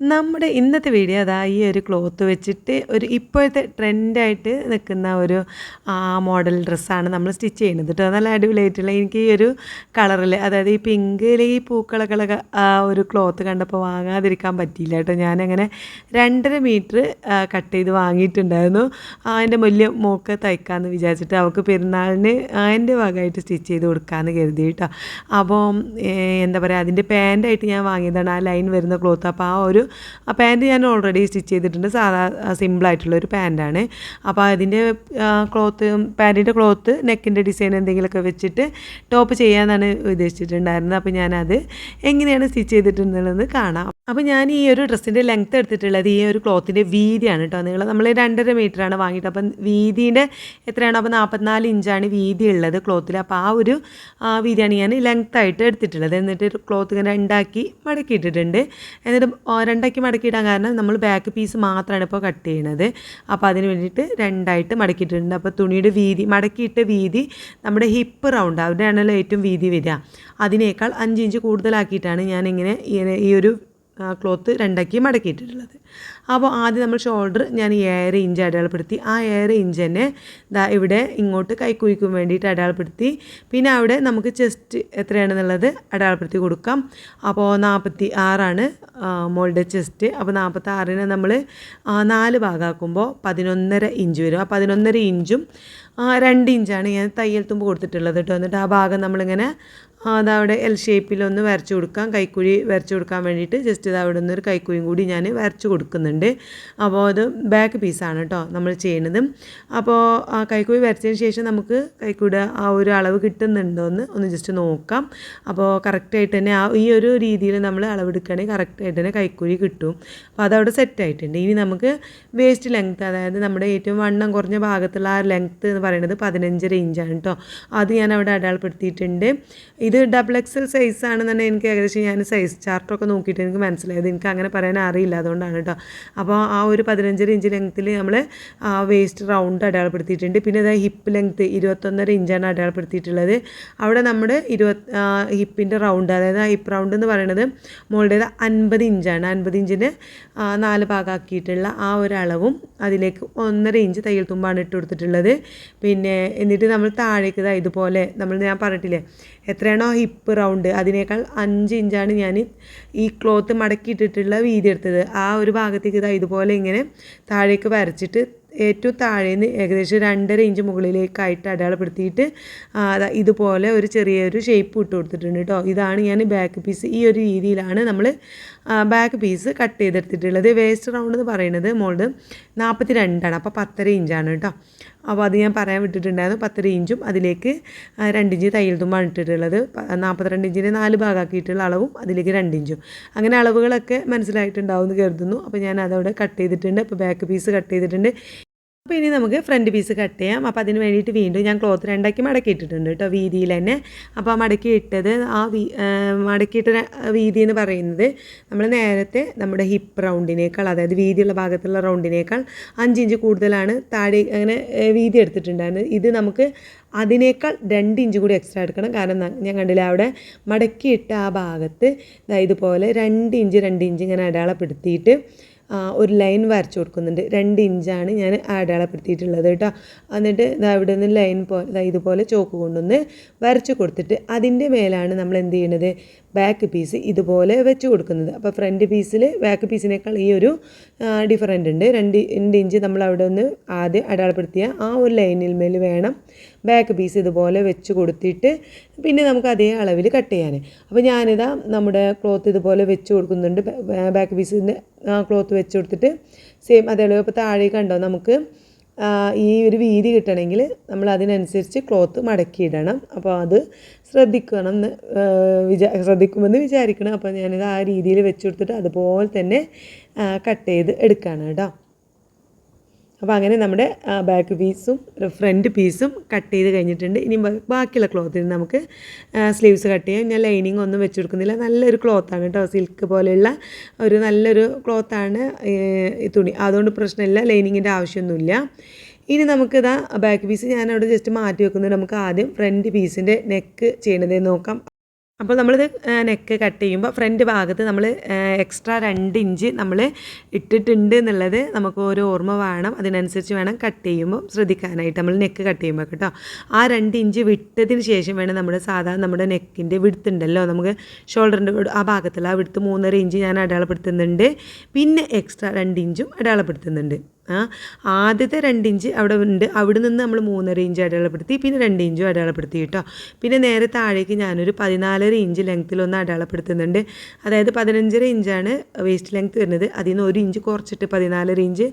നമ്മുടെ ഇന്നത്തെ വീഡിയോ അതാ ഈ ഒരു ക്ലോത്ത് വെച്ചിട്ട് ഒരു ഇപ്പോഴത്തെ ട്രെൻഡായിട്ട് നിൽക്കുന്ന ഒരു മോഡൽ ഡ്രസ്സാണ് നമ്മൾ സ്റ്റിച്ച് ചെയ്യുന്നത് കേട്ടോ നല്ല അടിപൊളിയായിട്ടുള്ള എനിക്ക് ഈ ഒരു കളറിൽ അതായത് ഈ പിങ്കിൽ ഈ പൂക്കളകളൊക്കെ ആ ഒരു ക്ലോത്ത് കണ്ടപ്പോൾ വാങ്ങാതിരിക്കാൻ പറ്റിയില്ല കേട്ടോ ഞാനങ്ങനെ രണ്ടര മീറ്റർ കട്ട് ചെയ്ത് വാങ്ങിയിട്ടുണ്ടായിരുന്നു. അതിന്റെ മൂല്യം മോക്ക് തയ്ക്കാമെന്ന് വിചാരിച്ചിട്ട് അവൾക്ക് പെരുന്നാളിന് അതിന്റെ ഭാഗമായിട്ട് സ്റ്റിച്ച് ചെയ്ത് കൊടുക്കാമെന്ന് കരുതി കേട്ടോ അപ്പോൾ എന്താ പറയുക അതിന്റെ പാന്റായിട്ട് ഞാൻ വാങ്ങിയതാണ്. ആ ലൈൻ വരുന്ന ക്ലോത്ത് അപ്പോൾ ആ ഒരു ആ പാന്റ് ഞാൻ ഓൾറെഡി സ്റ്റിച്ച് ചെയ്തിട്ടുണ്ട്. സാധാ സിമ്പിളായിട്ടുള്ള ഒരു പാന്റാണ്. അപ്പോൾ അതിന്റെ ക്ലോത്ത് പാന്റിന്റെ ക്ലോത്ത് നെക്കിന്റെ ഡിസൈൻ എന്തെങ്കിലുമൊക്കെ വെച്ചിട്ട് ടോപ്പ് ചെയ്യാമെന്നാണ് ഉദ്ദേശിച്ചിട്ടുണ്ടായിരുന്നത്. അപ്പോൾ ഞാനത് എങ്ങനെയാണ് സ്റ്റിച്ച് ചെയ്തിട്ടുണ്ടെന്ന് കാണാം. അപ്പോൾ ഞാൻ ഈ ഒരു ഡ്രസ്സിന്റെ ലെങ്ത്ത് എടുത്തിട്ടുള്ളത് ഈ ഒരു ക്ലോത്തിന്റെ വീതിയാണ് കേട്ടോ. നിങ്ങൾ നമ്മൾ രണ്ടര മീറ്ററാണ് വാങ്ങിയിട്ട് അപ്പം വീതിന്റെ എത്രയാണ്? അപ്പോൾ നാൽപ്പത്തിനാല് ഇഞ്ചാണ് വീതി ഉള്ളത് ക്ലോത്തിൽ അപ്പോൾ ആ ഒരു വീതിയാണ് ഞാൻ ലെങ്ത്തായിട്ട് എടുത്തിട്ടുള്ളത്. എന്നിട്ട് ക്ലോത്ത് ഇങ്ങനെ ഉണ്ടാക്കി മടക്കിയിട്ടിട്ടുണ്ട്. എന്നിട്ട് രണ്ടാക്കി മടക്കിയിടാൻ കാരണം നമ്മൾ ബാക്ക് പീസ് മാത്രമാണ് ഇപ്പോൾ കട്ട് ചെയ്യണത്. അപ്പോൾ അതിന് വേണ്ടിയിട്ട് രണ്ടായിട്ട് മടക്കിയിട്ടുണ്ട് അപ്പോൾ തുണിയുടെ വീതി മടക്കിയിട്ട വീതി നമ്മുടെ ഹിപ്പ് റൗണ്ട് അവിടെയാണല്ലോ ഏറ്റവും വീതി വരിക. അതിനേക്കാൾ അഞ്ച് ഇഞ്ച് കൂടുതലാക്കിയിട്ടാണ് ഞാനിങ്ങനെ ഈ ഒരു ക്ലോത്ത് രണ്ടാക്കി മടക്കിയിട്ടുള്ളത്. അപ്പോൾ ആദ്യം നമ്മൾ ഷോൾഡർ ഞാൻ ഏഴര ഇഞ്ച് അടയാളപ്പെടുത്തി. ആ ഏഴര ഇഞ്ച് തന്നെ ദാ ഇവിടെ ഇങ്ങോട്ട് കൈക്കുഴിക്കും വേണ്ടിയിട്ട് അടയാളപ്പെടുത്തി. പിന്നെ അവിടെ നമുക്ക് ചെസ്റ്റ് എത്രയാണെന്നുള്ളത് അടയാളപ്പെടുത്തി കൊടുക്കാം. അപ്പോൾ നാൽപ്പത്തി ആറാണ് മോളുടെ ചെസ്റ്റ് അപ്പോൾ നാൽപ്പത്തി ആറിന് നമ്മൾ നാല് ഭാഗമാക്കുമ്പോൾ പതിനൊന്നര ഇഞ്ച് വരും. ആ പതിനൊന്നര ഇഞ്ചും രണ്ട് ഇഞ്ചാണ് ഞാൻ തയ്യൽ തുമ്പ് കൊടുത്തിട്ടുള്ളത് കേട്ടോ. എന്നിട്ട് ആ ഭാഗം നമ്മളിങ്ങനെ അതവിടെ എൽ ഷേപ്പിലൊന്ന് വരച്ചു കൊടുക്കാം. കൈക്കുഴി വരച്ചു കൊടുക്കാൻ വേണ്ടിയിട്ട് ജസ്റ്റ് ഇത് അവിടെ ഒരു കൈക്കുഴിയും കൂടി ഞാൻ വരച്ച് കൊടുക്കുന്നുണ്ട്. അപ്പോൾ അത് ബാക്ക് പീസാണ് കേട്ടോ നമ്മൾ ചെയ്യുന്നത് അപ്പോൾ ആ കൈക്കുഴി വരച്ചതിന് ശേഷം നമുക്ക് കൈക്കുഴി ആ ഒരു അളവ് കിട്ടുന്നുണ്ടോ എന്ന് ഒന്ന് ജസ്റ്റ് നോക്കാം. അപ്പോൾ കറക്റ്റായിട്ട് തന്നെ ആ ഈ ഒരു രീതിയിൽ നമ്മൾ അളവെടുക്കുകയാണെങ്കിൽ കറക്റ്റായിട്ട് തന്നെ കൈക്കുഴി കിട്ടും. അപ്പോൾ അതവിടെ സെറ്റ് ആയിട്ടുണ്ട്. ഇനി നമുക്ക് വേസ്റ്റ് ലെങ്ത്ത് അതായത് നമ്മുടെ ഏറ്റവും വണ്ണം കുറഞ്ഞ ഭാഗത്തുള്ള ആ ലെങ്ത്ത് എന്ന് പറയുന്നത് പതിനഞ്ചര ഇഞ്ചാണ് കേട്ടോ അത് ഞാൻ അവിടെ അടയാളപ്പെടുത്തിയിട്ടുണ്ട്. ഇത് ഡബിൾ എക്സൽ സൈസ് ആണെന്നുണ്ടെങ്കിൽ എനിക്ക് ഏകദേശം ഞാൻ സൈസ് ചാർട്ടൊക്കെ നോക്കിയിട്ട് എനിക്ക് മനസ്സിലായത്. എനിക്ക് അങ്ങനെ പറയാൻ അറിയില്ല. അതുകൊണ്ടാണ് കേട്ടോ അപ്പോൾ ആ ഒരു പതിനഞ്ചര ഇഞ്ച് ലെങ്ത്തിൽ നമ്മൾ ആ വേസ്റ്റ് റൗണ്ട് അടയാളപ്പെടുത്തിയിട്ടുണ്ട്. പിന്നെ അതായത് ഹിപ്പ് ലെങ്ത്ത് ഇരുപത്തൊന്നര ഇഞ്ചാണ് അടയാളപ്പെടുത്തിയിട്ടുള്ളത്. അവിടെ നമ്മുടെ ഇരുപത് ഹിപ്പിന്റെ റൗണ്ട് അതായത് ആ ഹിപ്പ് റൗണ്ട് എന്ന് പറയുന്നത് മോളുടേത് അൻപത് ഇഞ്ചാണ് അൻപത് ഇഞ്ചിന് നാല് ഭാഗമാക്കിയിട്ടുള്ള ആ ഒരു അളവും അതിലേക്ക് ഒന്നര ഇഞ്ച് തയ്യൽ തുമ്പാണ് ഇട്ട് കൊടുത്തിട്ടുള്ളത്. പിന്നെ എന്നിട്ട് നമ്മൾ താഴേക്ക് ഇതുപോലെ നമ്മൾ ഞാൻ പറഞ്ഞിട്ടില്ലേ എത്രയാണോ ഹിപ്പ് റൗണ്ട് അതിനേക്കാൾ അഞ്ച് ഇഞ്ചാണ് ഞാൻ ഈ ക്ലോത്ത് മടക്കിയിട്ടിട്ടുള്ള വീതി എടുത്തത്. ആ ഒരു ഭാഗത്തേക്ക് ഇതാ ഇതുപോലെ ഇങ്ങനെ താഴേക്ക് വരച്ചിട്ട് ഏറ്റവും താഴേന്ന് ഏകദേശം രണ്ടര ഇഞ്ച് മുകളിലേക്കായിട്ട് അടയാളപ്പെടുത്തിയിട്ട് ഇതുപോലെ ഒരു ചെറിയൊരു ഷേപ്പ് ഇട്ട് കൊടുത്തിട്ടുണ്ട് കേട്ടോ ഇതാണ് ഞാൻ ബാക്ക് പീസ് ഈ ഒരു രീതിയിലാണ് നമ്മൾ ബാക്ക് പീസ് കട്ട് ചെയ്തെടുത്തിട്ടുള്ളത്. വേസ്റ്റ് റൗണ്ട് എന്ന് പറയുന്നത് മോൾഡ് നാൽപ്പത്തി രണ്ടാണ് അപ്പോൾ പത്തര ഇഞ്ചാണ് കേട്ടോ അപ്പോൾ അത് ഞാൻ പറയാൻ വിട്ടിട്ടുണ്ടായിരുന്നു. പത്തര ഇഞ്ചും അതിലേക്ക് രണ്ട് ഇഞ്ച് തയ്യൽ തുമ്പാണ് ഇട്ടിട്ടുള്ളത്. നാൽപ്പത്തിരണ്ട് ഇഞ്ചിന്റെ നാല് ഭാഗമാക്കിയിട്ടുള്ള അളവും അതിലേക്ക് രണ്ട് ഇഞ്ചും. അങ്ങനെ അളവുകളൊക്കെ മനസ്സിലായിട്ടുണ്ടാവും എന്ന് കരുതുന്നു. അപ്പോൾ ഞാൻ അതവിടെ കട്ട് ചെയ്തിട്ടുണ്ട്. അപ്പോൾ ബാക്ക് പീസ് കട്ട് ചെയ്തിട്ടുണ്ട്. അപ്പോൾ ഇനി നമുക്ക് ഫ്രണ്ട് പീസ് കട്ട് ചെയ്യാം. അപ്പോൾ അതിന് വേണ്ടിയിട്ട് വീണ്ടും ഞാൻ ക്ലോത്ത് രണ്ടാക്കി മടക്കി ഇട്ടിട്ടുണ്ട് കേട്ടോ വീതിയിൽ തന്നെ. അപ്പോൾ ആ മടക്കി ഇട്ടത് ആ വീ മടക്കിയിട്ട വീതി എന്ന് പറയുന്നത് നമ്മൾ നേരത്തെ നമ്മുടെ ഹിപ്പ് റൗണ്ടിനേക്കാൾ അതായത് വീതിയുള്ള ഭാഗത്തുള്ള റൗണ്ടിനേക്കാൾ അഞ്ച് ഇഞ്ച് കൂടുതലാണ് താഴെ അങ്ങനെ വീതി എടുത്തിട്ടുണ്ടായിരുന്നു ഇത് നമുക്ക് അതിനേക്കാൾ രണ്ട് ഇഞ്ച് കൂടി എക്സ്ട്രാ എടുക്കണം. കാരണം ഞാൻ കണ്ടില്ല അവിടെ മടക്കിയിട്ട ആ ഭാഗത്ത് ഇതുപോലെ രണ്ട് ഇഞ്ച് രണ്ട് ഇഞ്ച് ഇങ്ങനെ അടയാളപ്പെടുത്തിയിട്ട് ഒരു ലൈൻ വരച്ച് കൊടുക്കുന്നുണ്ട്. രണ്ട് ഇഞ്ചാണ് ഞാൻ അടയാളപ്പെടുത്തിയിട്ടുള്ളത് കേട്ടോ. എന്നിട്ട് അവിടെ നിന്ന് ലൈൻ പോലെ ഇതുപോലെ ചോക്ക് കൊണ്ടുവന്ന് വരച്ച് കൊടുത്തിട്ട് അതിന്റെ മേലാണ് നമ്മൾ എന്ത് ചെയ്യണത്? ബാക്ക് പീസ് ഇതുപോലെ വെച്ച് കൊടുക്കുന്നത്. അപ്പോൾ ഫ്രണ്ട് പീസിൽ ബാക്ക് പീസിനേക്കാൾ ഈ ഒരു ഡിഫറന്റ് ഉണ്ട്. രണ്ട് രണ്ട് ഇഞ്ച് നമ്മൾ അവിടെ ഒന്ന് ആദ്യം അടയാളപ്പെടുത്തിയ ആ ഒരു ലൈനിൽ മേൽ വേണം ബാക്ക് പീസ് ഇതുപോലെ വെച്ച് കൊടുത്തിട്ട് പിന്നെ നമുക്ക് അതേ അളവിൽ കട്ട് ചെയ്യാൻ. അപ്പോൾ ഞാനിതാ നമ്മുടെ ക്ലോത്ത് ഇതുപോലെ വെച്ച് കൊടുക്കുന്നുണ്ട്. ബാക്ക് പീസിന്റെ ക്ലോത്ത് വെച്ച് കൊടുത്തിട്ട് സെയിം അതേ ഇപ്പോൾ താഴെ കണ്ടോ? നമുക്ക് ഈ ഒരു വീതി കിട്ടണമെങ്കിൽ നമ്മൾ അതിനനുസരിച്ച് ക്ലോത്ത് മടക്കിയിടണം. അപ്പോൾ അത് ശ്രദ്ധിക്കണം എന്ന് വിചാ ശ്രദ്ധിക്കുമെന്ന് വിചാരിക്കണം. അപ്പോൾ ഞാനിത് ആ രീതിയിൽ വെച്ച് കൊടുത്തിട്ട് അതുപോലെ തന്നെ കട്ട് ചെയ്ത് എടുക്കുകയാണ് കേട്ടോ. അപ്പോൾ അങ്ങനെ നമ്മുടെ ബാക്ക് പീസും ഫ്രണ്ട് പീസും കട്ട് ചെയ്ത് കഴിഞ്ഞിട്ടുണ്ട്. ഇനി ബാക്കിയുള്ള ക്ലോത്തിന് നമുക്ക് സ്ലീവ്സ് കട്ട് ചെയ്യാം. ഞാൻ ലൈനിങ് ഒന്നും വെച്ച് കൊടുക്കുന്നില്ല. നല്ലൊരു ക്ലോത്താണ് കേട്ടോ. സിൽക്ക് പോലെയുള്ള ഒരു നല്ലൊരു ക്ലോത്താണ് ഈ തുണി. അതുകൊണ്ട് പ്രശ്നമില്ല. ലൈനിങ്ങിന്റെ ആവശ്യമൊന്നുമില്ല. ഇനി നമുക്കിതാ ബാക്ക് പീസ് ഞാൻ അവിടെ ജസ്റ്റ് മാറ്റി വെക്കുന്നത് നമുക്ക് ആദ്യം ഫ്രണ്ട് പീസിന്റെ നെക്ക് ചെയ്യണതേ നോക്കാം. അപ്പോൾ നമ്മളിത് നെക്ക് കട്ട് ചെയ്യുമ്പോൾ ഫ്രണ്ട് ഭാഗത്ത് നമ്മൾ എക്സ്ട്രാ രണ്ട് ഇഞ്ച് നമ്മൾ ഇട്ടിട്ടുണ്ട് എന്നുള്ളത് നമുക്ക് ഒരു ഓർമ്മ വേണം. അതിനനുസരിച്ച് വേണം കട്ട് ചെയ്യുമ്പോൾ ശ്രദ്ധിക്കാനായിട്ട് നമ്മൾ നെക്ക് കട്ട് ചെയ്യുമ്പോൾ കേട്ടോ. ആ രണ്ട് ഇഞ്ച് വിട്ടതിന് ശേഷം വേണം നമ്മുടെ സാധാരണ നമ്മുടെ നെക്കിന്റെ വിടുത്തുണ്ടല്ലോ നമുക്ക് ഷോൾഡറിന്റെ ആ ഭാഗത്തുള്ള ആ വിടുത്ത് മൂന്നര ഇഞ്ച് ഞാൻ അടയാളപ്പെടുത്തുന്നുണ്ട്. പിന്നെ എക്സ്ട്രാ രണ്ട് ഇഞ്ചും അടയാളപ്പെടുത്തുന്നുണ്ട്. ആദ്യത്തെ രണ്ട് ഇഞ്ച് അവിടെ ഉണ്ട്. അവിടെ നിന്ന് നമ്മൾ മൂന്നര ഇഞ്ച് അടയാളപ്പെടുത്തി പിന്നെ രണ്ട് ഇഞ്ചും അടയാളപ്പെടുത്തി കേട്ടോ. പിന്നെ നേരെ താഴേക്ക് ഞാനൊരു പതിനാലര ഇഞ്ച് ലെങ്ത്തിലൊന്ന് അടയാളപ്പെടുത്തുന്നുണ്ട്. അതായത് പതിനഞ്ചര ഇഞ്ചാണ് വേസ്റ്റ് ലെങ്ത് വരുന്നത്. അതിൽ നിന്ന് ഒരു ഇഞ്ച് കുറച്ചിട്ട് പതിനാലര ഇഞ്ച്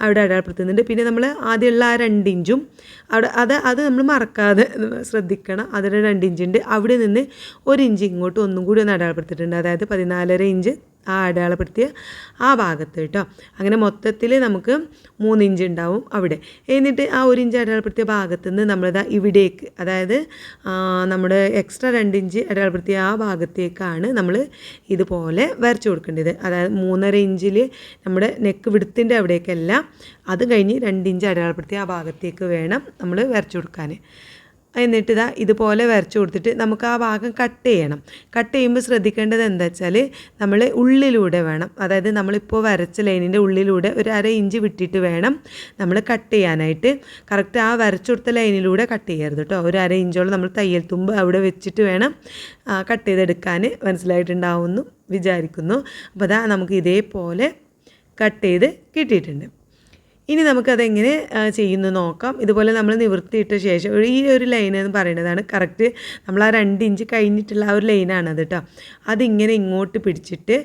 അവിടെ അടയാളപ്പെടുത്തുന്നുണ്ട്. പിന്നെ നമ്മൾ ആദ്യമുള്ള ആ രണ്ട് ഇഞ്ചും അവിടെ അത് അത് നമ്മൾ മറക്കാതെ ശ്രദ്ധിക്കണം. അതിന് രണ്ട് ഇഞ്ചുണ്ട് അവിടെ നിന്ന് ഒരു ഇഞ്ച് ഇങ്ങോട്ട് ഒന്നും കൂടി ഒന്ന് അടയാളപ്പെടുത്തിയിട്ടുണ്ട്. അതായത് പതിനാലര ഇഞ്ച് ആ അടയാളപ്പെടുത്തിയ ആ ഭാഗത്ത് കേട്ടോ. അങ്ങനെ മൊത്തത്തിൽ നമുക്ക് മൂന്ന് ഇഞ്ച് ഉണ്ടാവും അവിടെ. എന്നിട്ട് ആ ഒരു ഇഞ്ച് അടയാളപ്പെടുത്തിയ ഭാഗത്ത് നിന്ന് നമ്മളിതാ ഇവിടേക്ക് അതായത് നമ്മുടെ എക്സ്ട്രാ രണ്ട് ഇഞ്ച് അടയാളപ്പെടുത്തിയ ആ ഭാഗത്തേക്കാണ് നമ്മൾ ഇതുപോലെ വരച്ചു കൊടുക്കേണ്ടത്. അതായത് മൂന്നര ഇഞ്ചിൽ നമ്മുടെ നെക്ക് വിടുത്തിന്റെ അവിടേക്കല്ല അത് കഴിഞ്ഞ് രണ്ട് ഇഞ്ച് അടയാളപ്പെടുത്തിയ ആ ഭാഗത്തേക്ക് വേണം നമ്മൾ വരച്ചു കൊടുക്കാൻ എന്നിട്ട് ഇതാ ഇതുപോലെ വരച്ചു കൊടുത്തിട്ട് നമുക്ക് ആ ഭാഗം കട്ട് ചെയ്യണം. കട്ട് ചെയ്യുമ്പോൾ ശ്രദ്ധിക്കേണ്ടത് എന്താ വെച്ചാൽ നമ്മൾ ഉള്ളിലൂടെ വേണം. അതായത് നമ്മളിപ്പോൾ വരച്ച ലൈനിന്റെ ഉള്ളിലൂടെ ഒരു അര ഇഞ്ച് വിട്ടിട്ട് വേണം നമ്മൾ കട്ട് ചെയ്യാനായിട്ട്. കറക്റ്റ് ആ വരച്ചു കൊടുത്ത ലൈനിലൂടെ കട്ട് ചെയ്യരുത് കേട്ടോ ഒരു അര ഇഞ്ചോളം നമ്മൾ തയ്യൽ തുമ്പ് അവിടെ വെച്ചിട്ട് വേണം കട്ട് ചെയ്തെടുക്കാൻ മനസ്സിലായിട്ടുണ്ടാവുമെന്ന് വിചാരിക്കുന്നു. അപ്പോൾ അതാ നമുക്ക് ഇതേപോലെ കട്ട് ചെയ്ത് കിട്ടിയിട്ടുണ്ട്. ഇനി നമുക്കതെങ്ങനെ ചെയ്യുന്നു നോക്കാം. ഇതുപോലെ നമ്മൾ നിവൃത്തിയിട്ട ശേഷം ഈ ഒരു ലൈൻ എന്ന് പറയുന്നതാണ് കറക്റ്റ് നമ്മൾ ആ രണ്ട് ഇഞ്ച് കഴിഞ്ഞിട്ടുള്ള ആ ഒരു ലൈനാണത് കേട്ടോ അതിങ്ങനെ ഇങ്ങോട്ട് പിടിച്ചിട്ട്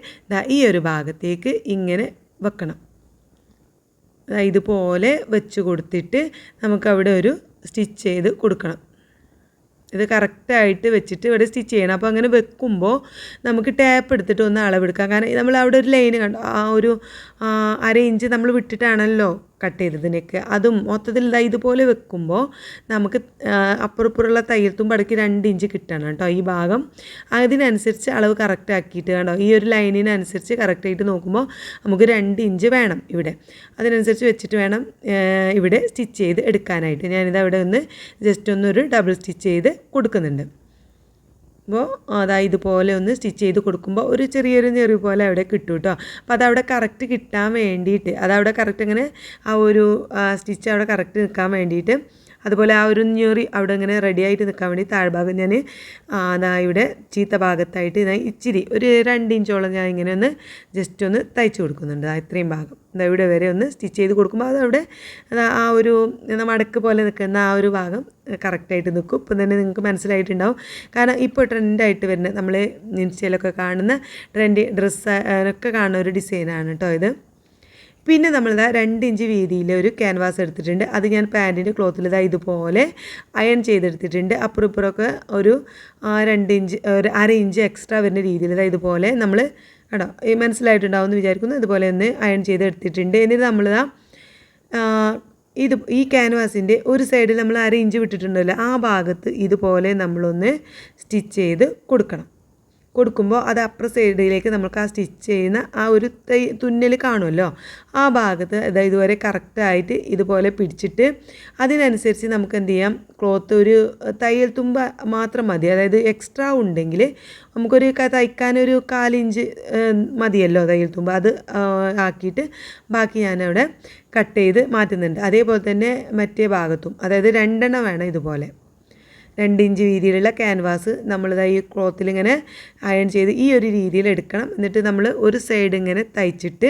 ഈ ഒരു ഭാഗത്തേക്ക് ഇങ്ങനെ വെക്കണം. ഇതുപോലെ വെച്ച് കൊടുത്തിട്ട് നമുക്കവിടെ ഒരു സ്റ്റിച്ച് ചെയ്ത് കൊടുക്കണം. ഇത് കറക്റ്റായിട്ട് വെച്ചിട്ട് ഇവിടെ സ്റ്റിച്ച് ചെയ്യണം. അപ്പോൾ അങ്ങനെ വെക്കുമ്പോൾ നമുക്ക് ടാപ്പ് എടുത്തിട്ട് ഒന്ന് അളവെടുക്കാം. കാരണം നമ്മൾ അവിടെ ഒരു ലൈന് കണ്ടു? ആ ഒരു അര ഇഞ്ച് നമ്മൾ വിട്ടിട്ടാണല്ലോ കട്ട് ചെയ്തതിനൊക്കെ അതും മൊത്തത്തിൽ ഇതാ ഇതുപോലെ വെക്കുമ്പോൾ നമുക്ക് അപ്പുറപ്പുറമുള്ള തയ്യൽ പടക്കി രണ്ട് ഇഞ്ച് കിട്ടണം കേട്ടോ ഈ ഭാഗം. അതിനനുസരിച്ച് അളവ് കറക്റ്റ് ആക്കിയിട്ട് കണ്ടോ? ഈ ഒരു ലൈനിനനുസരിച്ച് കറക്റ്റായിട്ട് നോക്കുമ്പോൾ നമുക്ക് രണ്ട് ഇഞ്ച് വേണം ഇവിടെ. അതിനനുസരിച്ച് വെച്ചിട്ട് വേണം ഇവിടെ സ്റ്റിച്ച് ചെയ്ത് എടുക്കാനായിട്ട്. ഞാനിത് അവിടെ ഒന്ന് ജസ്റ്റ് ഒന്നൊരു ഡബിൾ സ്റ്റിച്ച് ചെയ്ത് കൊടുക്കുന്നുണ്ട്. അപ്പോൾ അതാ ഇതുപോലെ ഒന്ന് സ്റ്റിച്ച് ചെയ്ത് കൊടുക്കുമ്പോൾ ഒരു ചെറിയൊരു ഞെറി പോലെ അവിടെ കിട്ടും കേട്ടോ അപ്പോൾ അതവിടെ കറക്റ്റ് കിട്ടാൻ വേണ്ടിയിട്ട് അതവിടെ കറക്റ്റ് അങ്ങനെ ആ ഒരു സ്റ്റിച്ച് അവിടെ കറക്റ്റ് നിൽക്കാൻ വേണ്ടിയിട്ട് അതുപോലെ ആ ഒരു ഞെറി അവിടെ ഇങ്ങനെ റെഡി ആയിട്ട് നിൽക്കാൻ വേണ്ടി താഴ്ഭാഗം ഞാൻ അതാ ഇവിടെ ചീത്ത ഭാഗത്തായിട്ട് ഞാൻ ഇച്ചിരി ഒരു രണ്ട് ഇഞ്ചോളം ഞാൻ ഇങ്ങനെ ഒന്ന് ജസ്റ്റ് ഒന്ന് തയ്ച്ച് കൊടുക്കുന്നുണ്ട് ആ ഇത്രയും ഭാഗം. എന്താ ഇവിടെ വരെ ഒന്ന് സ്റ്റിച്ച് ചെയ്ത് കൊടുക്കുമ്പോൾ അതവിടെ ആ ഒരു മടക്ക് പോലെ നിൽക്കുന്ന ആ ഒരു ഭാഗം കറക്റ്റായിട്ട് നിൽക്കും ഇപ്പം തന്നെ നിങ്ങൾക്ക് മനസ്സിലായിട്ടുണ്ടാവും. കാരണം ഇപ്പോൾ ട്രെൻഡായിട്ട് വരുന്ന നമ്മൾ ഇൻസ്റ്റയിലൊക്കെ കാണുന്ന ട്രെൻഡ് ഡ്രസ്സ് ഒക്കെ കാണുന്ന ഒരു ഡിസൈനാണ് കേട്ടോ ഇത്. പിന്നെ നമ്മളിതാ രണ്ട് ഇഞ്ച് വീതിയിൽ ഒരു ക്യാൻവാസ് എടുത്തിട്ടുണ്ട്. അത് ഞാൻ പാന്റിന്റെ ക്ലോത്തിൽ ഇതാ ഇതുപോലെ അയൺ ചെയ്തെടുത്തിട്ടുണ്ട്. അപ്പുറം ഇപ്പുറമൊക്കെ ഒരു രണ്ട് ഇഞ്ച് ഒരു അര ഇഞ്ച് എക്സ്ട്രാ വരുന്ന രീതിയിൽ ഇതാ ഇതുപോലെ നമ്മൾ കേട്ടോ മനസ്സിലായിട്ടുണ്ടാവും എന്ന് വിചാരിക്കുന്നു. ഇതുപോലെ ഒന്ന് അയൺ ചെയ്തെടുത്തിട്ടുണ്ട്. എന്നിട്ട് നമ്മളിതാ ഇത് ഈ ക്യാൻവാസിന്റെ ഒരു സൈഡിൽ നമ്മൾ അര ഇഞ്ച് വിട്ടിട്ടുണ്ടല്ലോ. ആ ഭാഗത്ത് ഇതുപോലെ നമ്മളൊന്ന് സ്റ്റിച്ച് ചെയ്ത് കൊടുക്കണം. കൊടുക്കുമ്പോൾ അത് അപ്പുറ സൈഡിലേക്ക് നമുക്ക് ആ സ്റ്റിച്ച് ചെയ്യുന്ന ആ ഒരു തൈ തുന്നൽ കാണുമല്ലോ. ആ ഭാഗത്ത് അതായത് ഇതുവരെ കറക്റ്റായിട്ട് ഇതുപോലെ പിടിച്ചിട്ട് അതിനനുസരിച്ച് നമുക്ക് എന്ത് ചെയ്യാം? ക്ലോത്ത് ഒരു തയ്യൽ തുമ്പ മാത്രം മതി. അതായത് എക്സ്ട്രാ ഉണ്ടെങ്കിൽ നമുക്കൊരു തയ്ക്കാനൊരു കാലിഞ്ച് മതിയല്ലോ തയ്യൽ തുമ്പ. അത് ആക്കിയിട്ട് ബാക്കി ഞാനവിടെ കട്ട് ചെയ്ത് മാറ്റുന്നുണ്ട്. അതേപോലെ തന്നെ മറ്റേ ഭാഗത്തും. അതായത് രണ്ടെണ്ണം വേണം ഇതുപോലെ. രണ്ട് ഇഞ്ച് വീതിയിലുള്ള ക്യാൻവാസ് നമ്മളിതാ ഈ ക്ലോത്തിൽ ഇങ്ങനെ അയൺ ചെയ്ത് ഈ ഒരു രീതിയിൽ എടുക്കണം. എന്നിട്ട് നമ്മൾ ഒരു സൈഡ് ഇങ്ങനെ തയ്ച്ചിട്ട്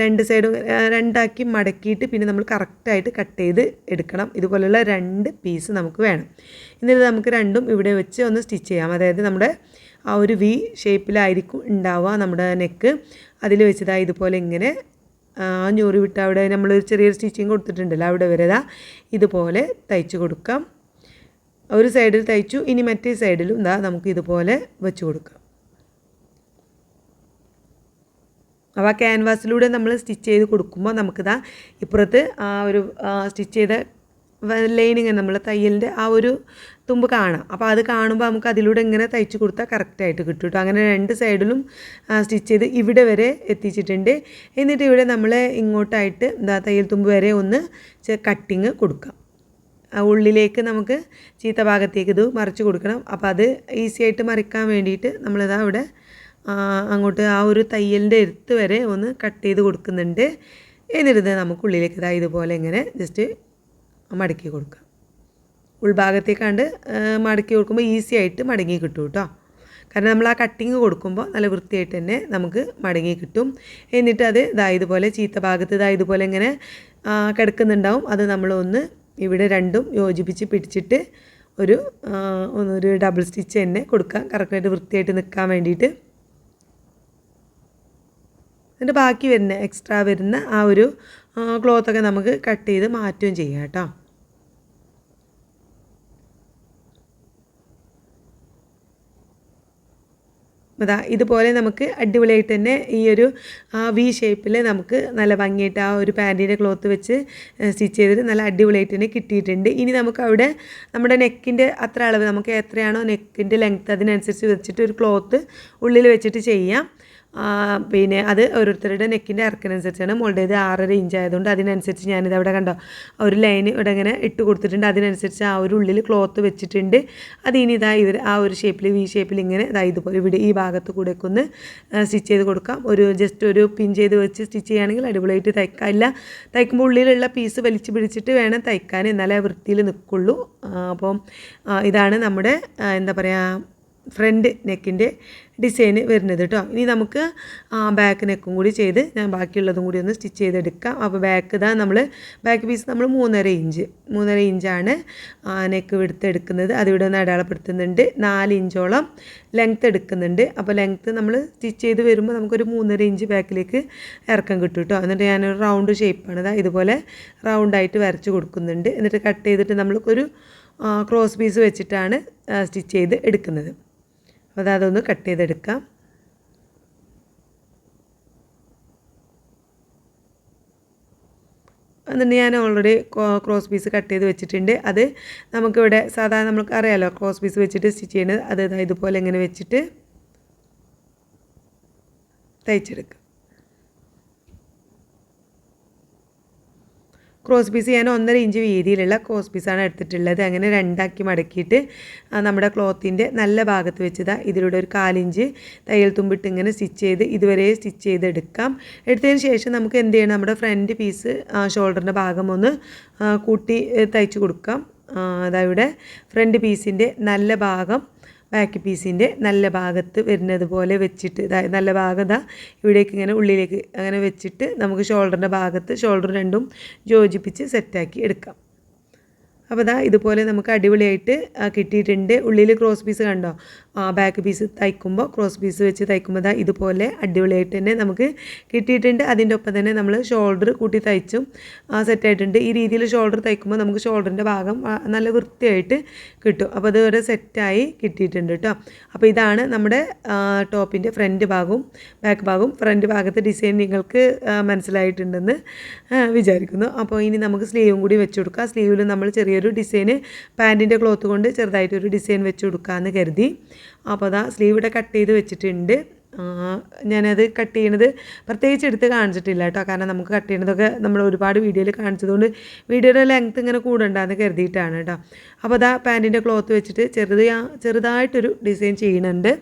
രണ്ട് സൈഡും രണ്ടാക്കി മടക്കിയിട്ട് പിന്നെ നമ്മൾ കറക്റ്റായിട്ട് കട്ട് ചെയ്ത് എടുക്കണം. ഇതുപോലെയുള്ള രണ്ട് പീസ് നമുക്ക് വേണം. എന്നിട്ട് നമുക്ക് രണ്ടും ഇവിടെ വെച്ച് ഒന്ന് സ്റ്റിച്ച് ചെയ്യാം. അതായത് നമ്മുടെ ആ ഒരു വി ഷേപ്പിലായിരിക്കും ഉണ്ടാവുക നമ്മുടെ നെക്ക് അതിൽ വെച്ചതാ ഇതുപോലെ ഇങ്ങനെ ഞൂറ് വിട്ട് അവിടെ നമ്മൾ ചെറിയൊരു സ്റ്റിച്ചിങ് കൊടുത്തിട്ടുണ്ടല്ലോ അവിടെ വരെ ഇതുപോലെ തയ്ച്ച് കൊടുക്കാം. ഒരു സൈഡിൽ തയ്ച്ചു ഇനി മറ്റേ സൈഡിലും ഇതാ നമുക്ക് ഇതുപോലെ വെച്ച് കൊടുക്കാം. അപ്പോൾ ആ ക്യാൻവാസിലൂടെ നമ്മൾ സ്റ്റിച്ച് ചെയ്ത് കൊടുക്കുമ്പോൾ നമുക്കിതാ ഇപ്പുറത്ത് ആ ഒരു സ്റ്റിച്ച് ചെയ്ത ലൈനിങ് നമ്മൾ തയ്യലിന്റെ ആ ഒരു തുമ്പ് കാണാം. അപ്പോൾ അത് കാണുമ്പോൾ നമുക്ക് അതിലൂടെ ഇങ്ങനെ തയ്ച്ച് കൊടുത്താൽ കറക്റ്റായിട്ട് കിട്ടും കേട്ടോ. അങ്ങനെ രണ്ട് സൈഡിലും സ്റ്റിച്ച് ചെയ്ത് ഇവിടെ വരെ എത്തിച്ചിട്ടുണ്ട്. എന്നിട്ട് ഇവിടെ നമ്മൾ ഇങ്ങോട്ടായിട്ട് എന്താ തയ്യൽ തുമ്പ് വരെ ഒന്ന് കട്ടിങ് കൊടുക്കാം. ഉള്ളിലേക്ക് നമുക്ക് ചീത്ത ഭാഗത്തേക്ക് ഇത് മറിച്ച് കൊടുക്കണം. അപ്പോൾ അത് ഈസി ആയിട്ട് മറിക്കാൻ വേണ്ടിയിട്ട് നമ്മളിതാ അവിടെ അങ്ങോട്ട് ആ ഒരു തയ്യലിന്റെ എരുത്ത് വരെ ഒന്ന് കട്ട് ചെയ്ത് കൊടുക്കുന്നുണ്ട്. എന്നിരുന്ന് നമുക്ക് ഉള്ളിലേക്ക് ഇതാ ഇതുപോലെ ഇങ്ങനെ ജസ്റ്റ് മടക്കി കൊടുക്കാം. ഉൾഭാഗത്തേക്കാണ്ട് മടക്കി കൊടുക്കുമ്പോൾ ഈസി ആയിട്ട് മടങ്ങി കിട്ടും കേട്ടോ. കാരണം നമ്മൾ ആ കട്ടിങ് കൊടുക്കുമ്പോൾ നല്ല വൃത്തിയായിട്ട് തന്നെ നമുക്ക് മടങ്ങി കിട്ടും. എന്നിട്ട് അത് ഇതായതുപോലെ ചീത്ത ഭാഗത്ത് ഇതായതുപോലെ ഇങ്ങനെ കിടക്കുന്നുണ്ടാവും. അത് നമ്മളൊന്ന് ഇവിടെ രണ്ടും യോജിപ്പിച്ച് പിടിച്ചിട്ട് ഒരു ഒരു ഡബിൾ സ്റ്റിച്ച് തന്നെ കൊടുക്കാം. കറക്റ്റായിട്ട് വൃത്തിയായിട്ട് നിൽക്കാൻ വേണ്ടിയിട്ട്. എന്നിട്ട് ബാക്കി വരുന്ന എക്സ്ട്രാ വരുന്ന ആ ഒരു ക്ലോത്തൊക്കെ നമുക്ക് കട്ട് ചെയ്ത് മാറ്റുകയും ചെയ്യാം കേട്ടോ. അതാ ഇതുപോലെ നമുക്ക് അടിപൊളിയായിട്ട് തന്നെ ഈ ഒരു ആ വി ഷേപ്പിൽ നമുക്ക് നല്ല ഭംഗിയായിട്ട് ആ ഒരു പാന്റിന്റെ ക്ലോത്ത് വെച്ച് സ്റ്റിച്ച് ചെയ്തിട്ട് നല്ല അടിപൊളിയായിട്ട് തന്നെ കിട്ടിയിട്ടുണ്ട്. ഇനി നമുക്ക് അവിടെ നമ്മുടെ നെക്കിന്റെ അത്ര അളവ് നമുക്ക് എത്രയാണോ നെക്കിന്റെ ലെങ്ത്ത് അതിനനുസരിച്ച് വെച്ചിട്ട് ഒരു ക്ലോത്ത് ഉള്ളിൽ വെച്ചിട്ട് ചെയ്യാം. പിന്നെ അത് ഓരോരുത്തരുടെ നെക്കിന്റെ ഇറക്കിനനുസരിച്ചാണ് മോളുടേത് ആറര ഇഞ്ച് ആയതുകൊണ്ട് അതിനനുസരിച്ച് ഞാനിത് അവിടെ കണ്ടോ ഒരു ലൈൻ ഇവിടെ ഇങ്ങനെ ഇട്ട് കൊടുത്തിട്ടുണ്ട്. അതിനനുസരിച്ച് ആ ഒരു ഉള്ളിൽ ക്ലോത്ത് വെച്ചിട്ടുണ്ട്. അത് ഇനി ഇതാ ഇവർ ആ ഒരു ഷേപ്പിൽ വി ഷേപ്പിൽ ഇങ്ങനെ ഇതാ ഇതുപോലെ ഇവിടെ ഈ ഭാഗത്ത് കൂടെ ഒന്ന് സ്റ്റിച്ച് ചെയ്ത് കൊടുക്കാം. ഒരു ജസ്റ്റ് ഒരു പിൻ ചെയ്ത് വെച്ച് സ്റ്റിച്ച് ചെയ്യുകയാണെങ്കിൽ അടിപൊളിയായിട്ട് തയ്ക്കാം. ഇല്ല തയ്ക്കുമ്പോൾ ഉള്ളിലുള്ള പീസ് വലിച്ചു പിടിച്ചിട്ട് വേണം തയ്ക്കാൻ. എന്നാലേ വൃത്തിയിൽ നിൽക്കുള്ളൂ അപ്പം ഇതാണ് നമ്മുടെ എന്താ പറയുക ഫ്രണ്ട് നെക്കിന്റെ ഡിസൈൻ വരുന്നത് കേട്ടോ. ഇനി നമുക്ക് ബാക്ക് നെക്കും കൂടി ചെയ്ത് ഞാൻ ബാക്കിയുള്ളതും കൂടി ഒന്ന് സ്റ്റിച്ച് ചെയ്തെടുക്കാം. അപ്പോൾ ബാക്ക് ഇതാ നമ്മൾ ബാക്ക് പീസ് നമ്മൾ മൂന്നര ഇഞ്ച് മൂന്നര ഇഞ്ചാണ് നെക്ക് എടുത്ത് എടുക്കുന്നത്. അതിവിടെ ഒന്ന് അടയാളപ്പെടുത്തുന്നുണ്ട്. നാല് ഇഞ്ചോളം ലെങ്ത്ത് എടുക്കുന്നുണ്ട്. അപ്പോൾ ലെങ്ത്ത് നമ്മൾ സ്റ്റിച്ച് ചെയ്ത് വരുമ്പോൾ നമുക്കൊരു മൂന്നര ഇഞ്ച് ബാക്കിലേക്ക് ഇറക്കം കിട്ടും കേട്ടോ. എന്നിട്ട് ഞാനൊരു റൗണ്ട് ഷേപ്പാണ് ഇതാ ഇതുപോലെ റൗണ്ടായിട്ട് വരച്ച് കൊടുക്കുന്നുണ്ട്. എന്നിട്ട് കട്ട് ചെയ്തിട്ട് നമ്മൾക്കൊരു ക്രോസ് പീസ് വെച്ചിട്ടാണ് സ്റ്റിച്ച് ചെയ്ത് എടുക്കുന്നത്. അപ്പോൾ അതൊന്ന് കട്ട് ചെയ്തെടുക്കാം. എന്നിട്ട് ഞാൻ ഓൾറെഡി ക്രോസ് പീസ് കട്ട് ചെയ്ത് വെച്ചിട്ടുണ്ട്. അത് നമുക്കിവിടെ സാധാരണ നമുക്ക് അറിയാമല്ലോ ക്രോസ് പീസ് വെച്ചിട്ട് സ്റ്റിച്ച് ചെയ്യുന്നത് അത് ഇതുപോലെ ഇങ്ങനെ വെച്ചിട്ട് തയ്ച്ചെടുക്കാം. ക്രോസ് പീസ് ഞാൻ ഒന്നര ഇഞ്ച് വീതിയിലുള്ള ക്രോസ് പീസാണ് എടുത്തിട്ടുള്ളത്. അങ്ങനെ രണ്ടാക്കി മടക്കിയിട്ട് നമ്മുടെ ക്ലോത്തിന്റെ നല്ല ഭാഗത്ത് വെച്ചതാ. ഇതിലൂടെ ഒരു കാലിഞ്ച് തയ്യൽ തുമ്പിട്ട് ഇങ്ങനെ സ്റ്റിച്ച് ചെയ്ത് ഇതുവരെ സ്റ്റിച്ച് ചെയ്തെടുക്കാം. എടുത്തതിന് ശേഷം നമുക്ക് എന്ത് ചെയ്യണം? നമ്മുടെ ഫ്രണ്ട് പീസ് ഷോൾഡറിന്റെ ഭാഗം ഒന്ന് കൂട്ടി തയ്ച്ച് കൊടുക്കാം. അതായത് ഫ്രണ്ട് പീസിന്റെ നല്ല ഭാഗം ബാക്ക് പീസിന്റെ നല്ല ഭാഗത്ത് വരുന്നത് പോലെ വെച്ചിട്ട് നല്ല ഭാഗം ഇതാ ഇവിടേക്ക് ഇങ്ങനെ ഉള്ളിലേക്ക് അങ്ങനെ വെച്ചിട്ട് നമുക്ക് ഷോൾഡറിന്റെ ഭാഗത്ത് ഷോൾഡർ രണ്ടും യോജിപ്പിച്ച് സെറ്റാക്കി എടുക്കാം. അപ്പോൾ ഇതാ ഇതുപോലെ നമുക്ക് അടിപൊളിയായിട്ട് കിട്ടിയിട്ടുണ്ട്. ഉള്ളിൽ ക്രോസ് പീസ് കണ്ടോ? ബാക്ക് പീസ് തയ്ക്കുമ്പോൾ ക്രോസ് പീസ് വെച്ച് തയ്ക്കുമ്പോൾ ഇതാ ഇതുപോലെ അടിപൊളിയായിട്ട് തന്നെ നമുക്ക് കിട്ടിയിട്ടുണ്ട്. അതിന്റെ ഒപ്പം തന്നെ നമ്മൾ ഷോൾഡർ കൂട്ടി തയ്ച്ചും ആ, സെറ്റായിട്ടുണ്ട് ഈ രീതിയിൽ ഷോൾഡർ തയ്ക്കുമ്പോൾ നമുക്ക് ഷോൾഡറിന്റെ ഭാഗം നല്ല വൃത്തിയായിട്ട് കിട്ടും. അപ്പോൾ അത് ഒരു സെറ്റായി കിട്ടിയിട്ടുണ്ട് കേട്ടോ അപ്പോൾ ഇതാണ് നമ്മുടെ ടോപ്പിന്റെ ഫ്രണ്ട് ഭാഗവും ബാക്ക് ഭാഗവും. ഫ്രണ്ട് ഭാഗത്തെ ഡിസൈൻ നിങ്ങൾക്ക് ആ, മനസ്സിലായിട്ടുണ്ടെന്ന് വിചാരിക്കുന്നു. അപ്പോൾ ഇനി നമുക്ക് സ്ലീവും കൂടി വെച്ച് കൊടുക്കാം. സ്ലീവിൽ നമ്മൾ ചെറിയൊരു ഡിസൈന് പാന്റിന്റെ ക്ലോത്ത് കൊണ്ട് ചെറുതായിട്ടൊരു ഡിസൈൻ വെച്ച് കൊടുക്കാമെന്ന് കരുതി. അപ്പോൾ അതാ സ്ലീവ് ഇവിടെ കട്ട് ചെയ്ത് വെച്ചിട്ടുണ്ട്. ഞാനത് കട്ട് ചെയ്യണത് പ്രത്യേകിച്ച് എടുത്ത് കാണിച്ചിട്ടില്ല കേട്ടോ. കാരണം നമുക്ക് കട്ട് ചെയ്യണതൊക്കെ നമ്മൾ ഒരുപാട് വീഡിയോയിൽ കാണിച്ചതുകൊണ്ട് വീഡിയോയുടെ ലെങ്ത് ഇങ്ങനെ കൂടണ്ടെന്ന് കരുതിയിട്ടാണ് കേട്ടോ. അപ്പോൾ അതാ പാന്റിന്റെ ക്ലോത്ത് വെച്ചിട്ട് ചെറുത് ചെറുതായിട്ടൊരു ഡിസൈൻ ചെയ്യുന്നുണ്ട്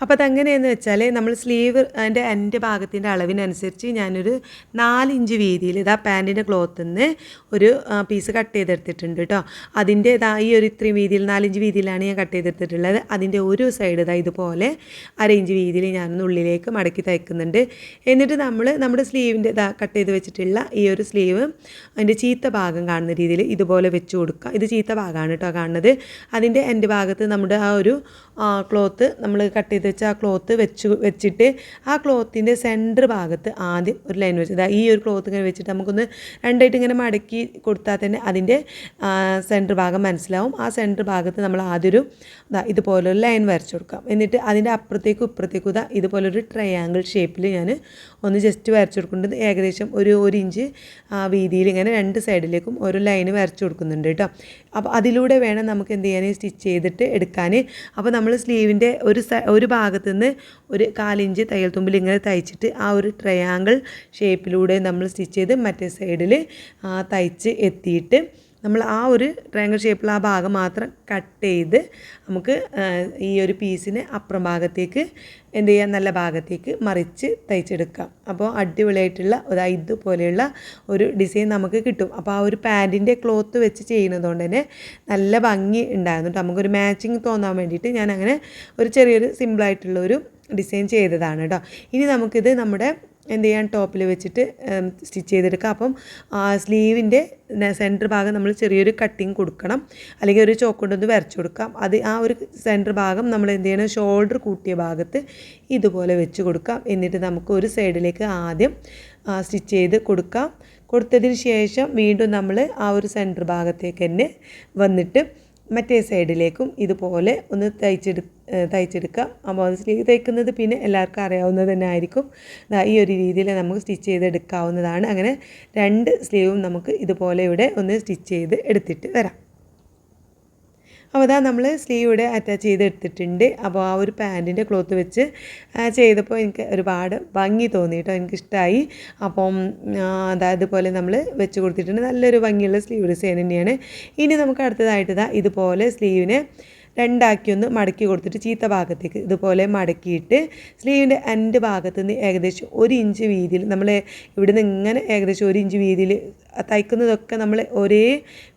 അപ്പോൾ അതെങ്ങനെയെന്ന് വെച്ചാൽ നമ്മൾ സ്ലീവ് അതിന്റെ എന്റെ ഭാഗത്തിന്റെ അളവിനനുസരിച്ച് ഞാനൊരു നാലിഞ്ച് വീതിയിൽ ഇതാ പാന്റിന്റെ ക്ലോത്തിൽ നിന്ന് ഒരു പീസ് കട്ട് ചെയ്തെടുത്തിട്ടുണ്ട് കേട്ടോ അതിന്റെ ഇതാ ഈ ഒരു ഇത്രയും വീതിയിൽ നാലിഞ്ച് വീതിയിലാണ് ഞാൻ കട്ട് ചെയ്തെടുത്തിട്ടുള്ളത്. അതിന്റെ ഒരു സൈഡ് ഇതാ ഇതുപോലെ അര ഇഞ്ച് വീതിയിൽ ഞാനൊന്ന് ഉള്ളിലേക്ക് മടക്കി തയ്ക്കുന്നുണ്ട്. എന്നിട്ട് നമ്മൾ നമ്മുടെ സ്ലീവിന്റെ ഇതാ കട്ട് ചെയ്ത് വെച്ചിട്ടുള്ള ഈ ഒരു സ്ലീവ് അതിന്റെ ചീത്ത ഭാഗം കാണുന്ന രീതിയിൽ ഇതുപോലെ വെച്ച് കൊടുക്കുക. ഇത് ചീത്ത ഭാഗമാണ് കേട്ടോ കാണുന്നത്. അതിന്റെ എന്റെ ഭാഗത്ത് നമ്മുടെ ആ ഒരു ക്ലോത്ത് നമ്മൾ കട്ട് ചെയ്ത് വെച്ച ആ ക്ലോത്ത് വെച്ച് വെച്ചിട്ട് ആ ക്ലോത്തിന്റെ സെന്റർ ഭാഗത്ത് ആദ്യം ഒരു ലൈൻ വെച്ച് അതായത് ഈ ഒരു ക്ലോത്ത് ഇങ്ങനെ വെച്ചിട്ട് നമുക്കൊന്ന് രണ്ടായിട്ട് ഇങ്ങനെ മടക്കി കൊടുത്താൽ തന്നെ അതിന്റെ സെന്റർ ഭാഗം മനസ്സിലാവും. ആ സെന്റർ ഭാഗത്ത് നമ്മൾ ആദ്യം ഒരു ഇതാ ഇതുപോലൊരു ലൈൻ വരച്ചു കൊടുക്കാം. എന്നിട്ട് അതിന്റെ അപ്പുറത്തേക്കും ഇപ്പുറത്തേക്കും ഇതാ ഇതുപോലൊരു ട്രയാങ്കിൾ ഷേപ്പിൽ ഞാൻ ഒന്ന് ജസ്റ്റ് വരച്ചു കൊടുക്കുന്നുണ്ട്. ഏകദേശം ഒരു ഒരു ഇഞ്ച് ആ വീതിയിൽ ഇങ്ങനെ രണ്ട് സൈഡിലേക്കും ഒരു ലൈൻ വരച്ചു കൊടുക്കുന്നുണ്ട് കേട്ടോ. അപ്പോൾ അതിലൂടെ വേണം നമുക്ക് എന്ത് ചെയ്യാൻ സ്റ്റിച്ച് ചെയ്തിട്ട് എടുക്കാൻ അപ്പോൾ നമ്മൾ സ്ലീവിന്റെ ഒരു ഒരു നിന്ന് ഒരു കാലിഞ്ച് തയ്യൽ തുമ്പിൽ ഇങ്ങനെ തയ്ച്ചിട്ട് ആ ഒരു ട്രയാങ്കിൾ ഷേപ്പിലൂടെ നമ്മൾ സ്റ്റിച്ച് ചെയ്ത് മറ്റേ സൈഡിൽ തയ്ച്ച് എത്തിയിട്ട് നമ്മൾ ആ ഒരു ട്രയാങ്കിൾ ഷേപ്പിലുള്ള ആ ഭാഗം മാത്രം കട്ട് ചെയ്ത് നമുക്ക് ഈ ഒരു പീസിനെ അപ്പുറം ഭാഗത്തേക്ക് എന്ത് ചെയ്യാം? നല്ല ഭാഗത്തേക്ക് മറിച്ച് തയ്ച്ചെടുക്കാം. അപ്പോൾ അടിപൊളിയായിട്ടുള്ള ഒരു ഇതുപോലെയുള്ള ഒരു ഡിസൈൻ നമുക്ക് കിട്ടും. അപ്പോൾ ആ ഒരു പാന്റിന്റെ ക്ലോത്ത് വെച്ച് ചെയ്യുന്നതുകൊണ്ട് തന്നെ നല്ല ഭംഗി ഉണ്ടായിരുന്നു നമുക്കൊരു മാച്ചിങ് തോന്നാൻ വേണ്ടിയിട്ട് ഞാൻ അങ്ങനെ ഒരു ചെറിയൊരു സിമ്പിളായിട്ടുള്ളൊരു ഡിസൈൻ ചെയ്തതാണ് കേട്ടോ. ഇനി നമുക്കിത് നമ്മുടെ എന്ത് ചെയ്യാൻ ടോപ്പിൽ വെച്ചിട്ട് സ്റ്റിച്ച് ചെയ്തെടുക്കാം. അപ്പം സ്ലീവിന്റെ സെന്റർ ഭാഗം നമ്മൾ ചെറിയൊരു കട്ടിങ് കൊടുക്കണം. അല്ലെങ്കിൽ ഒരു ചോക്ക് കൊണ്ടൊന്ന് വരച്ചു കൊടുക്കാം. അത് ആ ഒരു സെന്റർ ഭാഗം നമ്മൾ എന്ത് ചെയ്യണം? ഷോൾഡർ കൂട്ടിയ ഭാഗത്ത് ഇതുപോലെ വെച്ച് കൊടുക്കാം. എന്നിട്ട് നമുക്ക് ഒരു സൈഡിലേക്ക് ആദ്യം സ്റ്റിച്ച് ചെയ്ത് കൊടുക്കാം. കൊടുത്തതിന് ശേഷം വീണ്ടും നമ്മൾ ആ ഒരു സെന്റർ ഭാഗത്തേക്ക് തന്നെ വന്നിട്ട് മറ്റേ സൈഡിലേക്കും ഇതുപോലെ ഒന്ന് തയ്ച്ചെടു തയ്ച്ചെടുക്കാം. അപ്പോൾ സ്ലീവ് തയ്ക്കുന്നത് പിന്നെ എല്ലാവർക്കും അറിയാവുന്നത് തന്നെ ആയിരിക്കും. ഈ ഒരു രീതിയിൽ നമുക്ക് സ്റ്റിച്ച് ചെയ്ത് എടുക്കാവുന്നതാണ് അങ്ങനെ രണ്ട് സ്ലീവും നമുക്ക് ഇതുപോലെ ഇവിടെ ഒന്ന് സ്റ്റിച്ച് ചെയ്ത് എടുത്തിട്ട് വരാം. അപ്പോൾ അതാ നമ്മൾ സ്ലീവ് ഇവിടെ അറ്റാച്ച് ചെയ്ത് എടുത്തിട്ടുണ്ട്. അപ്പോൾ ആ ഒരു പാന്റിന്റെ ക്ലോത്ത് വെച്ച് ചെയ്തപ്പോൾ എനിക്ക് ഒരുപാട് ഭംഗി തോന്നി കേട്ടോ. എനിക്കിഷ്ടമായി അപ്പം അതായത് പോലെ നമ്മൾ വെച്ച് കൊടുത്തിട്ടുണ്ട്. നല്ലൊരു ഭംഗിയുള്ള സ്ലീവ് ഡിസൈൻ തന്നെയാണ്. ഇനി നമുക്ക് അടുത്തതായിട്ട് ഇതാ ഇതുപോലെ സ്ലീവിനെ രണ്ടാക്കി ഒന്ന് മടക്കി കൊടുത്തിട്ട് ചീത്ത ഭാഗത്തേക്ക് ഇതുപോലെ മടക്കിയിട്ട് സ്ലീവിന്റെ എൻഡ് ഭാഗത്ത് നിന്ന് ഏകദേശം ഒരു ഇഞ്ച് വീതിയിൽ നമ്മൾ ഇവിടുന്ന് ഇങ്ങനെ ഏകദേശം ഒരു ഇഞ്ച് വീതിയിൽ തയ്ക്കുന്നതൊക്കെ നമ്മൾ ഒരേ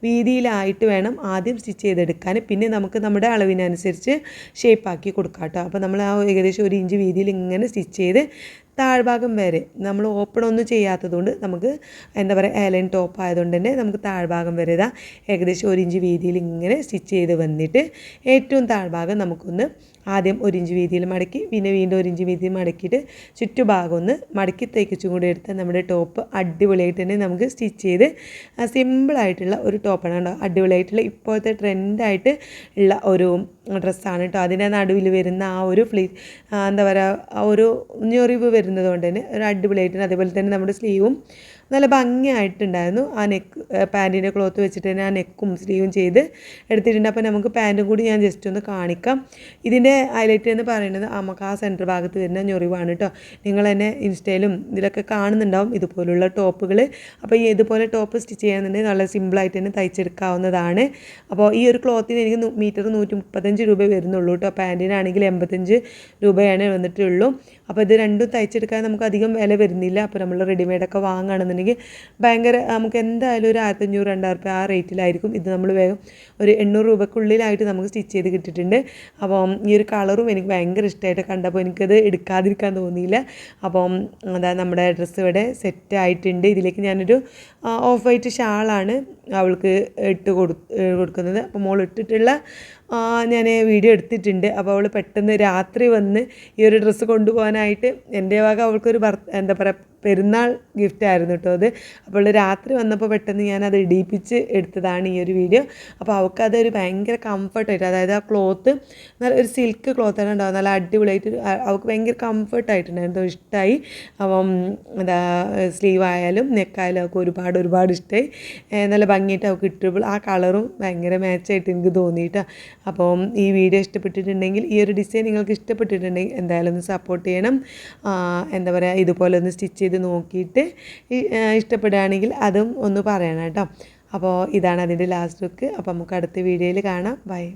വീതിയിലായിട്ട് വേണം ആദ്യം സ്റ്റിച്ച് ചെയ്തെടുക്കാൻ. പിന്നെ നമുക്ക് നമ്മുടെ അളവിനനുസരിച്ച് ഷേപ്പാക്കി കൊടുക്കാം കേട്ടോ. അപ്പോൾ നമ്മൾ ആ ഏകദേശം ഒരു ഇഞ്ച് വീതിയിൽ ഇങ്ങനെ സ്റ്റിച്ച് ചെയ്ത് താഴ്ഭാഗം വരെ. നമ്മൾ ഓപ്പൺ ഒന്നും ചെയ്യാത്തതുകൊണ്ട് നമുക്ക് എന്താ പറയുക എലൈൻ ടോപ്പ് ആയതുകൊണ്ട് തന്നെ നമുക്ക് താഴ്ഭാഗം വരെ ഇതാ ഏകദേശം ഒരു ഇഞ്ച് വീതിയിൽ ഇങ്ങനെ സ്റ്റിച്ച് ചെയ്ത് വന്നിട്ട് ഏറ്റവും താഴ്ഭാഗം നമുക്കൊന്ന് ആദ്യം ഒരു ഇഞ്ച് വീതിയിൽ മടക്കി പിന്നെ വീണ്ടും ഒരു ഇഞ്ച് വീതിയിൽ മടക്കിയിട്ട് ചുറ്റുഭാഗം ഒന്ന് മടക്കി തേക്കിച്ചും കൂടി എടുത്ത് നമ്മുടെ ടോപ്പ് അടിപൊളിയായിട്ട് തന്നെ നമുക്ക് സ്റ്റിച്ച് ചെയ്ത് സിമ്പിളായിട്ടുള്ള ഒരു ടോപ്പാണ് കേട്ടോ. അടിപൊളിയായിട്ടുള്ള ഇപ്പോഴത്തെ ട്രെൻഡായിട്ട് ഉള്ള ഒരു ഡ്രസ്സാണ് കേട്ടോ. അതിന്റെ നടുവിൽ വരുന്ന ആ ഒരു ഫ്ലീ എന്താ പറയുക ആ ഒരു ഞൊറിവ് വരുന്നത് കൊണ്ട് തന്നെ ഒരു അടിപൊളിയായിട്ട് അതേപോലെ തന്നെ നമ്മുടെ സ്ലീവും നല്ല ഭംഗിയായിട്ടുണ്ടായിരുന്നു. ആ നെക്ക് പാന്റിന്റെ ക്ലോത്ത് വെച്ചിട്ട് തന്നെ ആ നെക്കും സ്ലീവും ചെയ്ത് എടുത്തിട്ടുണ്ട്. അപ്പോൾ നമുക്ക് പാന്റും കൂടി ഞാൻ ജസ്റ്റ് ഒന്ന് കാണിക്കാം. ഇതിന്റെ ഹൈലൈറ്റ് എന്ന് പറയുന്നത് നമുക്ക് ആ സെന്റർ ഭാഗത്ത് വരുന്ന ഞൊറിവാണ് കേട്ടോ നിങ്ങൾ തന്നെ ഇൻസ്റ്റയിലും ഇതിലൊക്കെ കാണുന്നുണ്ടാവും ഇതുപോലുള്ള ടോപ്പുകൾ അപ്പോൾ ഈ ഇതുപോലെ ടോപ്പ് സ്റ്റിച്ച് ചെയ്യാന്നുണ്ടെങ്കിൽ നല്ല സിമ്പിളായിട്ട് തന്നെ തയ്ച്ചെടുക്കാവുന്നതാണ്. അപ്പോൾ ഈ ഒരു ക്ലോത്തിന് എനിക്ക് മീറ്റർ നൂറ്റി മുപ്പത്തഞ്ച് രൂപ വരുന്നുള്ളൂ കേട്ടോ പാന്റിനാണെങ്കിൽ എൺപത്തഞ്ച് രൂപയാണ് വന്നിട്ടുള്ളൂ. അപ്പോൾ ഇത് രണ്ടും തയ്ച്ചെടുക്കാൻ നമുക്ക് അധികം വില വരുന്നില്ല. അപ്പോൾ നമ്മൾ റെഡിമെയ്ഡൊക്കെ വാങ്ങുകയാണെന്നുണ്ടെങ്കിൽ ഭയങ്കര നമുക്ക് എന്തായാലും ഒരു ആയിരത്തഞ്ഞൂറ് രണ്ടായിരം റുപ്യ ആ റേറ്റിലായിരിക്കും ഇത് നമ്മൾ വേഗം ഒരു എണ്ണൂറ് രൂപക്കുള്ളിലായിട്ട് നമുക്ക് സ്റ്റിച്ച് ചെയ്ത് കിട്ടിയിട്ടുണ്ട്. അപ്പം ഈ ഒരു കളറും എനിക്ക് ഭയങ്കര ഇഷ്ടമായിട്ട് കണ്ടപ്പോൾ എനിക്കത് എടുക്കാതിരിക്കാൻ തോന്നിയില്ല. അപ്പം അതാ നമ്മുടെ ഡ്രസ്സ് ഇവിടെ സെറ്റ് ആയിട്ടുണ്ട്. ഇതിലേക്ക് ഞാനൊരു ഓഫ് വൈറ്റ് ഷാളാണ് അവൾക്ക് ഇട്ട് കൊടു കൊടുക്കുന്നത്. അപ്പോൾ മോൾ ഇട്ടിട്ടുള്ള ഞാൻ വീഡിയോ എടുത്തിട്ടുണ്ട്. അപ്പോൾ അവൾ പെട്ടെന്ന് രാത്രി വന്ന് ഈ ഒരു ഡ്രസ്സ് കൊണ്ടുപോകാനായിട്ട് എന്റെ ഭാഗം അവൾക്കൊരു എന്താ പറയുക പെരുന്നാൾ ഗിഫ്റ്റ് ആയിരുന്നു കേട്ടോ അത്. അപ്പോൾ രാത്രി വന്നപ്പോൾ പെട്ടെന്ന് ഞാൻ അത് ഇടിയിപ്പിച്ച് എടുത്തതാണ് ഈ ഒരു വീഡിയോ. അപ്പോൾ അവൾക്കതൊരു ഭയങ്കര കംഫർട്ടായിട്ട് അതായത് ആ ക്ലോത്ത് നല്ല ഒരു സിൽക്ക് ക്ലോത്താണ് ഉണ്ടാവും. നല്ല അടിപൊളിയായിട്ട് അവൾക്ക് ഭയങ്കര കംഫർട്ടായിട്ടുണ്ടായിരുന്നു ഇഷ്ടമായി അപ്പം എന്താ സ്ലീവ് ആയാലും നെക്കായാലും അവൾക്ക് ഒരുപാട് ഒരുപാട് ഇഷ്ടമായി നല്ല ഭംഗിയായിട്ട് അവൾക്ക് ഇട്ടപ്പോൾ ആ കളറും ഭയങ്കര മാച്ചായിട്ട് എനിക്ക് തോന്നിയിട്ടാണ് അപ്പം ഈ വീഡിയോ ഇഷ്ടപ്പെട്ടിട്ടുണ്ടെങ്കിൽ ഈ ഒരു ഡിസൈൻ നിങ്ങൾക്ക് ഇഷ്ടപ്പെട്ടിട്ടുണ്ടെങ്കിൽ എന്തായാലും ഒന്ന് സപ്പോർട്ട് ചെയ്യണം. എന്താ പറയുക ഇതുപോലെ ഒന്ന് സ്റ്റിച്ച് ചെയ്ത് നോക്കിയിട്ട് ഈ- ഇഷ്ടപ്പെടുകയാണെങ്കിൽ അതും ഒന്ന് പറയണം കേട്ടോ. അപ്പോൾ ഇതാണ് അതിന്റെ ലാസ്റ്റ് ലുക്ക് അപ്പോൾ നമുക്ക് അടുത്ത വീഡിയോയിൽ കാണാം. ബൈ